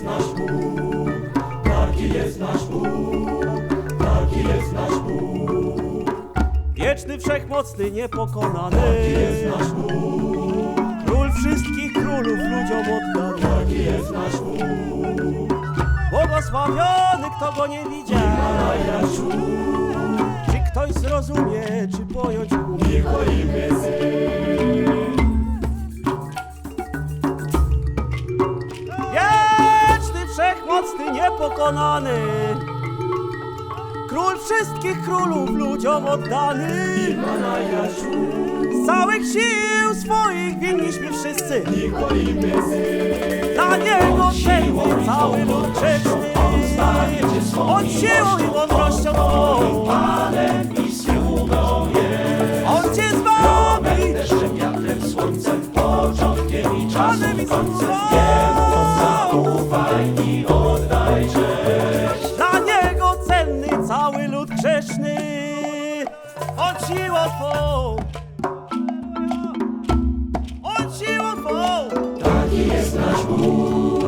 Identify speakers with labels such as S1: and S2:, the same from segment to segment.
S1: jest nasz Bóg, taki jest nasz Bóg,
S2: Wieczny, wszechmocny, niepokonany.
S1: taki jest nasz Bóg,
S2: Król wszystkich królów, ludziom oddany.
S1: taki jest nasz Bóg.
S2: Błogosławiony, kto go nie widział. Czy ktoś zrozumie, czy pojąć umie?
S1: Tylko imię
S2: niepokonany. Król wszystkich królów, ludziom oddany.
S1: Pana Jasiu,
S2: Z całych sił swoich winniśmy wszyscy. Dla niego cenny cały lud grzeczny. On siłą i mądrością Twą.
S1: I.
S2: On Cię zbawi.
S1: Deszczem, wiatrem, słońcem, początkiem i
S2: Panem i
S1: czasem końcem.
S2: sługą.
S1: Ufaj i oddaj
S2: siłą Twą. On siłą Twą.
S1: Taki jest nasz Bóg,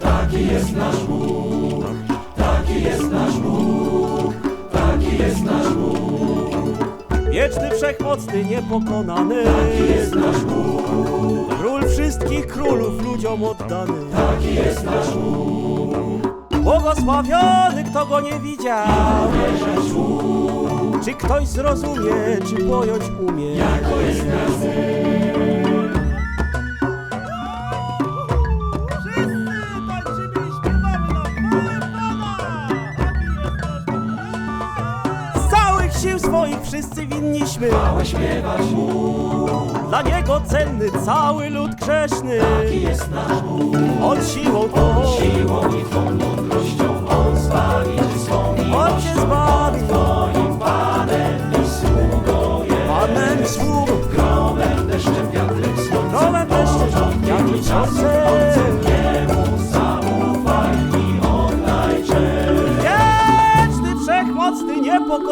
S1: taki jest nasz Bóg, taki jest nasz Bóg, taki jest nasz Bóg,
S2: Wieczny, wszechmocny, niepokonany.
S1: taki jest nasz Bóg,
S2: Król wszystkich królów, ludziom oddany.
S1: taki jest nasz Bóg.
S2: Błogosławiony, kto go nie widział.
S1: Bóg,
S2: Czy ktoś zrozumie, czy pojąć umie?
S1: jako jest nas
S2: Z całych sił swoich wszyscy winniśmy.
S1: Chwałę śpiewać Mu,
S2: Dla niego cenny cały lud grzeszny.
S1: taki jest nasz Bóg.
S2: On siłą tą,
S1: Siłą i Twą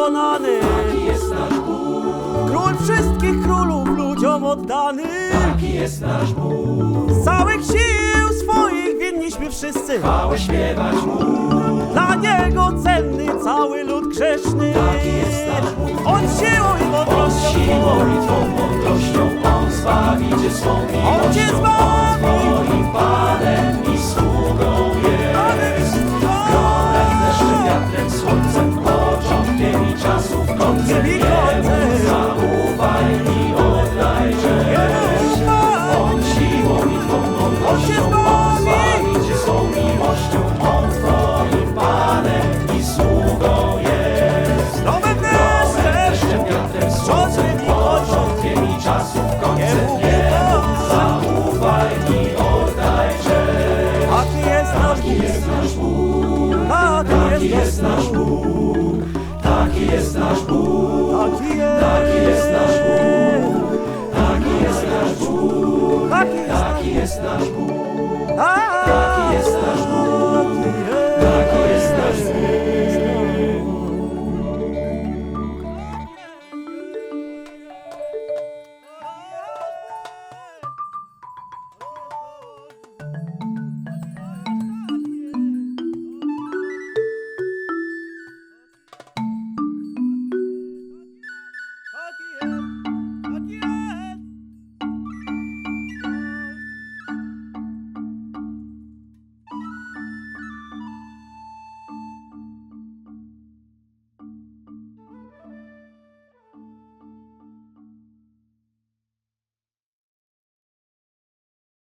S2: niepokonany.
S1: Taki jest nasz Bóg,
S2: Król wszystkich królów, ludziom oddany.
S1: taki jest nasz Bóg.
S2: Z całych sił swoich winniśmy wszyscy.
S1: Chwałę śpiewać Mu,
S2: Dla niego cenny cały lud grzeszny.
S1: Taki jest nasz Bóg.
S2: On siłą i
S1: On
S2: mądrością
S1: siłą i Twą mądrością On zbawi Cię swą
S2: On cię
S1: miłością.
S2: zbawi.
S1: Taki jest nasz Bóg, taki jest nasz Bóg, taki
S2: jest
S1: nasz
S2: Bóg,
S1: taki jest nasz Bóg,
S2: taki jest nasz Bóg, taki
S1: jest nasz Bóg,
S2: taki jest nasz Bóg.